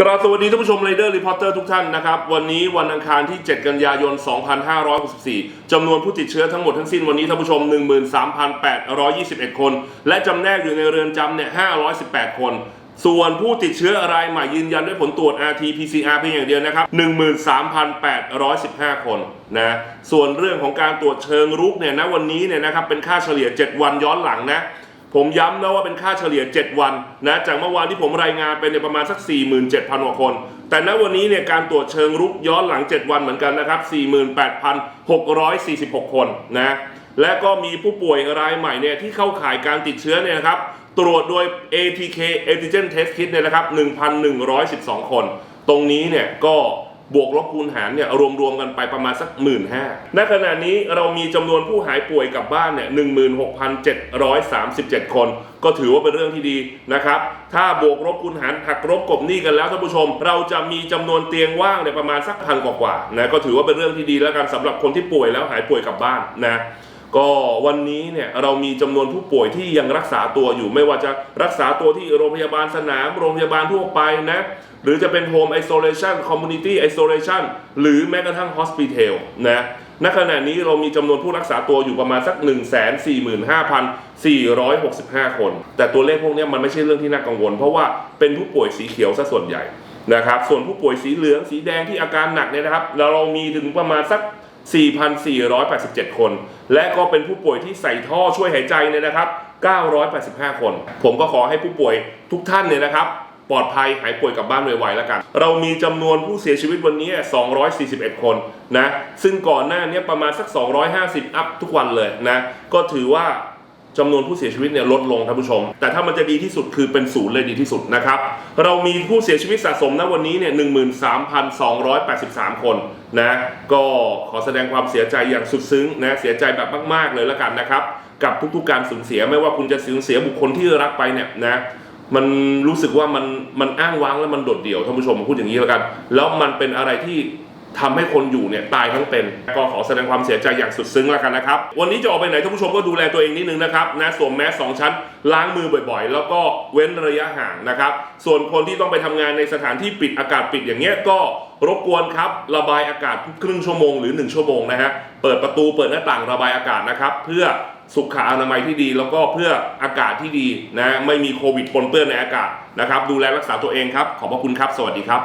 กราบสวัสดีท่านผู้ชมไรเดอร์รีพอร์เตอร์ทุกท่านนะครับ วันนี้วันอังคารที่ 7 กันยายน 2564 จำนวนผู้ติดเชื้อทั้งหมดทั้งสิ้นวันนี้ท่านผู้ชม 13,821 คน และจำแนกอยู่ในเรือนจำเนี่ย 518 คน ส่วนผู้ติดเชื้อรายใหม่ยืนยันด้วยผลตรวจ RT-PCR เพียงอย่างเดียวนะครับ 13,815 คนนะส่วนเรื่องของการตรวจเชิงรุกเนี่ยนะวันนี้เนี่ยนะครับเป็นค่าเฉลี่ย 7 วันย้อนหลังนะ ผมย้ำนะว่าเป็นค่าเฉลี่ย 7 วันนะจากเมื่อวานที่ผมรายงานไปเนี่ยประมาณสัก 47,000กว่าคน แต่ณวันนี้เนี่ยการตรวจเชิงรุกย้อนหลัง 7 วันเหมือนกันนะครับ 48,646 คนนะและก็มีผู้ป่วยรายใหม่เนี่ยที่เข้าข่ายการติดเชื้อเนี่ยนะครับตรวจโดย ATK Antigen Test Kit เนี่ยนะครับ1,112 คน ตรงนี้เนี่ยก็ บวกลบคูณหารเนี่ยรวมๆกันไปประมาณสักหมื่นห้าณขณะนี้เรามีจำนวนผู้หายป่วยกลับบ้านเนี่ยหนึ่งหมื่นหกพันเจ็ดร้อยสามสิบเจ็ดคน ก็ถือว่าเป็นเรื่องที่ดีนะครับ ถ้าบวกลบคูณหารหักลบกบหนี้กันแล้วท่านผู้ชม เราจะมีจำนวนเตียงว่างเนี่ยประมาณสักพันกว่าๆนะก็ถือว่าเป็นเรื่องที่ดีแล้วกันสำหรับคนที่ป่วยแล้วหายป่วยกลับบ้านนะ ก็วันนี้เนี่ยเรามีจำนวนผู้ป่วยที่ยังรักษาตัวอยู่ ไม่ว่าจะรักษาตัวที่โรงพยาบาลสนาม โรงพยาบาลทั่วไปนะ หรือจะเป็น Home Isolation Community Isolation หรือแม้กระทั่ง Hospital นะณขณะนี้เรามีจำนวนผู้รักษาตัวอยู่ประมาณสัก 145,465 คน แต่ตัวเลขพวกนี้มันไม่ใช่เรื่องที่น่ากังวล เพราะว่าเป็นผู้ป่วยสีเขียวซะส่วนใหญ่นะครับ ส่วนผู้ป่วยสีเหลืองสีแดงที่อาการหนักเนี่ยนะครับ เรามีถึงประมาณสัก 4,487 คน และก็เป็นผู้ป่วยที่ใส่ท่อช่วยหายใจเนี่ยนะครับ 985 คน ผมก็ขอให้ผู้ป่วยทุกท่านเนี่ยนะครับ ปลอดภัยหายป่วยกลับบ้านไวๆแล้วกัน เรามีจำนวนผู้เสียชีวิตวันนี้ 241 คนนะ ซึ่งก่อนหน้านี้ประมาณสัก 250 อัพทุกวันเลยนะ ก็ถือว่า จำนวนผู้เสียชีวิตเนี่ยลดลงท่านผู้ชม แต่ถ้ามันจะดีที่สุดคือเป็นศูนย์เลยดีที่สุดนะครับ เรามีผู้เสียชีวิตสะสมณวันนี้เนี่ย13,283 คนนะก็ขอแสดงความเสียใจอย่างสุดซึ้งนะเสียใจแบบมาก ๆ เลยแล้วกันนะครับ กับทุกๆการสูญเสียไม่ว่าคุณจะสูญเสียบุคคลที่รักไปเนี่ยนะมันรู้สึกว่ามันมันอ้างว้างแล้วมันโดดเดี่ยวท่านผู้ชมพูดอย่างนี้แล้วกัน แล้วมันเป็นอะไรที่ ทำให้คนอยู่เนี่ยตายทั้งเป็น ก็ขอแสดงความเสียใจอย่างสุดซึ้งแล้วกันนะครับ วันนี้จะออกไปไหนท่านผู้ชมก็ดูแลตัวเองนิดนึงนะครับนะสวมแมสสองชั้น ล้างมือบ่อยๆ แล้วก็เว้นระยะห่างนะครับ ส่วนคนที่ต้องไปทำงานในสถานที่ปิดอากาศปิดอย่างเงี้ยก็รบกวนครับระบายอากาศครึ่งชั่วโมงหรือ 1 ชั่วโมงนะฮะเปิดประตูเปิดหน้าต่างระบายอากาศนะครับเพื่อสุขอนามัยที่ดี แล้วก็เพื่ออากาศที่ดีนะไม่มีโควิดปนเปื้อนในอากาศนะครับดูแลรักษาตัวเองครับขอบพระคุณครับ สวัสดีครับ